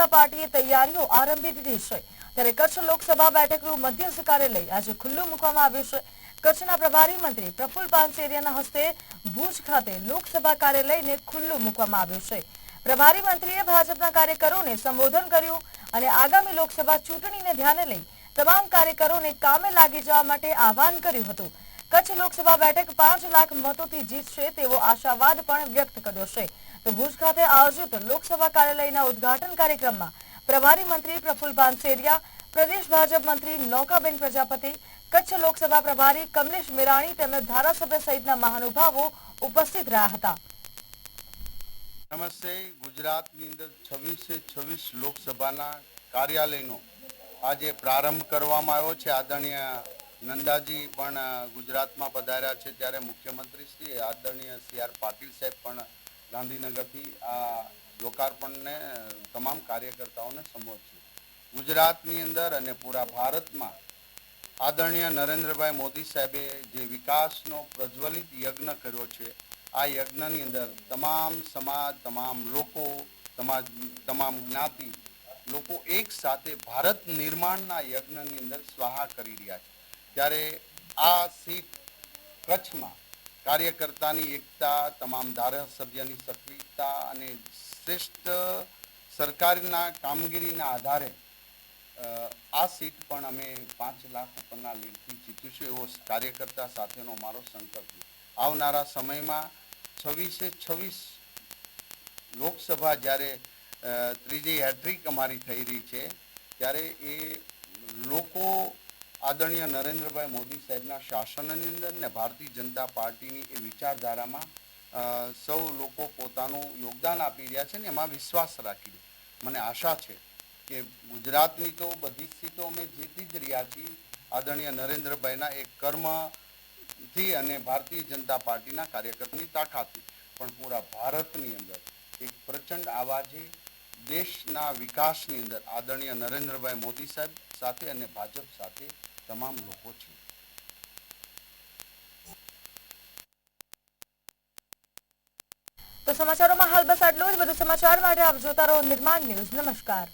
જનતા પાર્ટીએ તૈયારીઓ આરંભી દીધી છે. ત્યારે કચ્છ લોકસભા બેઠકનું મધ્યસ્થ કાર્યાલય આજે ખુલ્લું મૂકવામાં આવ્યું છે. કચ્છના પ્રભારી મંત્રી પ્રફુલ પાનસેરિયાના હસ્તે ભુજ ખાતે લોકસભા કાર્યાલયને ખુલ્લું મૂકવામાં આવ્યું છે. પ્રભારી મંત્રીએ ભાજપના કાર્યકરોને સંબોધન કર્યું અને આગામી લોકસભા ચૂંટણીને ધ્યાને લઈ તમામ કાર્યકરોને કામે લાગી જવા માટે આહવાન કર્યું હતું. કચ્છ લોકસભા બેઠક પાંચ લાખ મતોથી જીતશે તેવો આશાવાદ પણ વ્યક્ત કર્યો છે. તો ભુજ ખાતે આયોજિત લોકસભા કાર્યાલયના ઉદઘાટન કાર્યક્રમમાં પ્રભારી મંત્રી પ્રફુલ પાનસેરિયા પ્રદેશ ભાજપ મંત્રી નૌકાબેન પ્રજાપતિ, કચ્છ લોકસભા પ્રભારી કમલેશ મેરાણી તેમજ ધારાસભ્ય સહિતના મહાનુભાવો ઉપસ્થિત રહ્યા હતા. નમસ્તે. ગુજરાતની અંદર છવ્વીસે છવ્વીસ લોકસભાના કાર્યાલયનો આજે પ્રારંભ કરવામાં આવ્યો છે. આદરણીય નંદાજી પણ ગુજરાતમાં પધાર્યા છે ત્યારે મુખ્યમંત્રી શ્રી આદરણીય સી આર પાટીલ સાહેબ પણ ગાંધીનગરથી આ લોકાર્પણને તમામ કાર્યકર્તાઓને સંબોધશે ગુજરાતની અંદર અને પૂરા ભારતમાં આદરણીય નરેન્દ્રભાઈ મોદી સાહેબે જે વિકાસનો પ્રજ્વલિત યજ્ઞ કર્યો છે, આ યજ્ઞની અંદર તમામ સમાજ, તમામ લોકો તમાજ તમામ જ્ઞાતિ લોકો એક સાથે ભારત નિર્માણના યજ્ઞની અંદર સ્વાહા કરી રહ્યા છે. ત્યારે આ સીટ કચ્છમાં કાર્યકર્તાની એકતા, તમામ ધારાસભ્યની સક્રિયતા અને શ્રેષ્ઠ સરકારના કામગીરીના આધારે આ સીટ પણ અમે પાંચ લાખ ઉપરના લીડથી જીતીશું એવો કાર્યકર્તા સાથેનો મારો સંકલ્પ આવનારા સમયમાં છવ્વીસે છવ્વીસ લોકસભા જ્યારે ત્રીજી હેટ્રિક અમારી થઈ રહી છે, ત્યારે એ લોકો આદરણીય નરેન્દ્રભાઈ મોદી સાહેબના શાસનની અંદર ને ભારતીય જનતા પાર્ટીની એ વિચારધારામાં સૌ લોકો પોતાનું યોગદાન આપી રહ્યા છે ને એમાં વિશ્વાસ રાખી મને આશા છે કે ગુજરાતની તો બધી સીટો અમે જીતી જ રહ્યા છીએ. આદરણીય નરેન્દ્રભાઈના એક કર્મથી અને ભારતીય જનતા પાર્ટીના કાર્યકર્તાની તાકાતથી. પણ પૂરા ભારતની અંદર એક પ્રચંડ આવાજે દેશના વિકાસની અંદર આદરણીય નરેન્દ્રભાઈ મોદી સાહેબ સાથે અને ભાજપ સાથે તમામ લોકો છે. તો સમાચારોમાં હાલ બસ આટલું જ. વધુ સમાચાર માટે આપ જોતા રહો નિર્માણ ન્યૂઝ. નમસ્કાર.